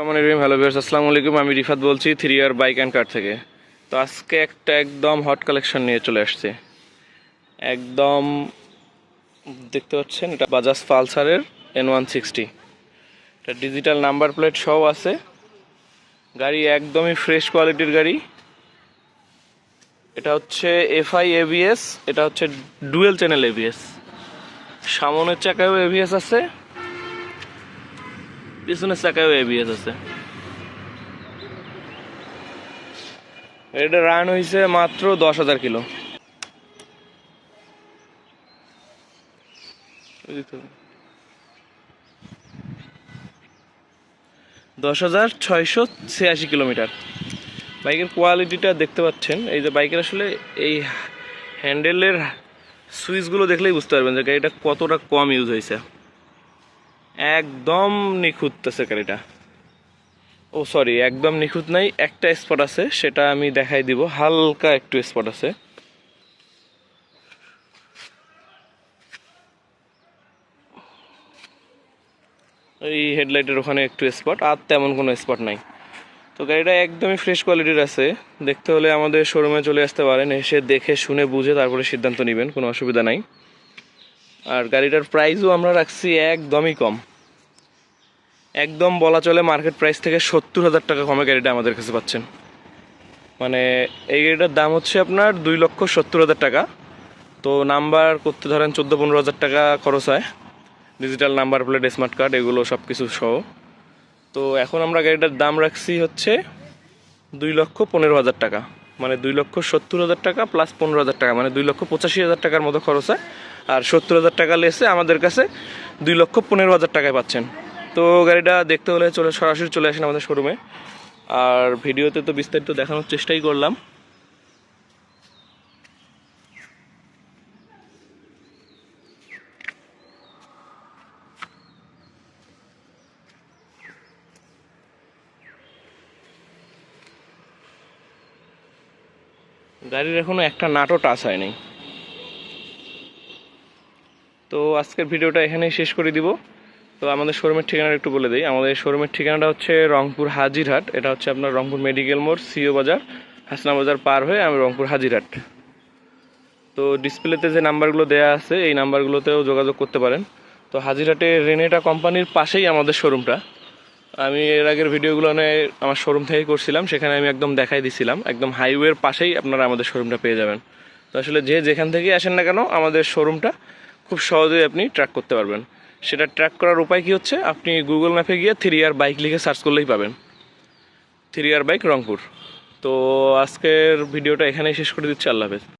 Hello viewers আসসালামু আলাইকুম আমি রিফাত বলছি three year bike and car থেকে। তো আজকে একটা একদম হট কালেকশন নিয়ে চলে আসছে। একদম, দেখতে পাচ্ছেন, এটা বাজাজ পালসারের এন ওয়ান সিক্সটি এটা ডিজিটাল নাম্বার প্লেট সব আছে। গাড়ি একদমই ফ্রেশ কোয়ালিটির গাড়ি। এটা হচ্ছে এফআই এবিএস এটা হচ্ছে ডুয়েল চ্যানেল এবিএস সামনের চাকায়ও এবিএস আছে। পিছনের চাকায়ও এবিএস আছে। এটা রান হয়েছে মাত্র দশ হাজার কিলো। দশ হাজার ছয়শো ছিয়াশি কিলোমিটার। বাইকের কোয়ালিটিটা দেখতে পাচ্ছেন। এই যে বাইকের আসলে এই হ্যান্ডেলের সুইচগুলো দেখলেই বুঝতে পারবেন যে গাড়িটা কতটা কম ইউজ হয়েছে একদম নিখুঁত আছে গাড়িটা ও সরি একদম নিখুঁত নাই। একটা স্পট আছে, সেটা আমি দেখাই দিব। হালকা একটু স্পট আছে। এই হেডলাইটের ওখানে একটু স্পট আর তেমন কোনো স্পট নাই। তো গাড়িটা একদমই ফ্রেশ কোয়ালিটির আছে। দেখতে হলে আমাদের শোরুমে চলে আসতে পারেন, এসে দেখে, শুনে, বুঝে, তারপরে সিদ্ধান্ত নেবেন, কোনো অসুবিধা নাই। আর গাড়িটার প্রাইসও আমরা রাখছি একদমই কম। একদম বলা চলে মার্কেট প্রাইস থেকে সত্তর হাজার টাকা কমে গাড়িটা আমাদের কাছে পাচ্ছেন। মানে এই গাড়িটার দাম হচ্ছে আপনার দুই লক্ষ সত্তর হাজার টাকা। তো নাম্বার করতে ধরেন চোদ্দ পনেরো হাজার টাকা খরচ হয়। Digital number plate smart card এগুলো সব কিছু সহ। তো এখন আমরা গাড়িটার দাম রাখছি হচ্ছে দুই লক্ষ পনেরো হাজার টাকা। মানে দুই লক্ষ সত্তর হাজার টাকা প্লাস পনেরো হাজার টাকা। মানে দুই লক্ষ পঁচাশি হাজার টাকার মতো খরচ হয়। আর সত্তর হাজার টাকা লেসে আমাদের কাছে, দুই লক্ষ পনেরো হাজার টাকায় পাচ্ছেন। তো গাড়িটা দেখতে হলে চলে সরাসরি চলে আসেন আমাদের শোরুমে আর ভিডিওতে তো বিস্তারিত দেখানোর চেষ্টাই করলাম। গাড়ির এখনও একটা নাটও টাচ হয়নি। তো আজকের ভিডিওটা এখানেই শেষ করে দিব। তো আমাদের শোরুমের ঠিকানাটা একটু বলে দিই। আমাদের শোরুমের ঠিকানাটা হচ্ছে রংপুর হাজিরহাট। এটা হচ্ছে আপনার রংপুর মেডিকেল মোড়, সিও বাজার, হাসনা বাজার পার হয়ে আমি রংপুর হাজিরহাট। তো ডিসপ্লেতে যে নাম্বারগুলো দেওয়া আছে, এই নাম্বারগুলোতেও যোগাযোগ করতে পারেন। তো হাজিরহাটে রেনেটা কোম্পানির পাশেই আমাদের শোরুমটা। আমি এর আগের ভিডিওগুলো আমার শোরুম থেকেই করছিলাম, সেখানে আমি একদম দেখাই দিছিলাম। একদম হাইওয়ের পাশেই আপনারা আমাদের শোরুমটা পেয়ে যাবেন। তো আসলে যে যেখান থেকেই আসেন না কেন, আমাদের শোরুমটা খুব সহজেই আপনি ট্র্যাক করতে পারবেন। সেটা ট্র্যাক করার উপায় কি হচ্ছে? আপনি গুগল ম্যাপে গিয়ে থ্রি আর বাইক লিখে সার্চ করলেই পাবেন। Three year bike Rangpur. তো আজকের ভিডিওটা এখানেই শেষ করে দিচ্ছি। আল্লাহ হাফেজ।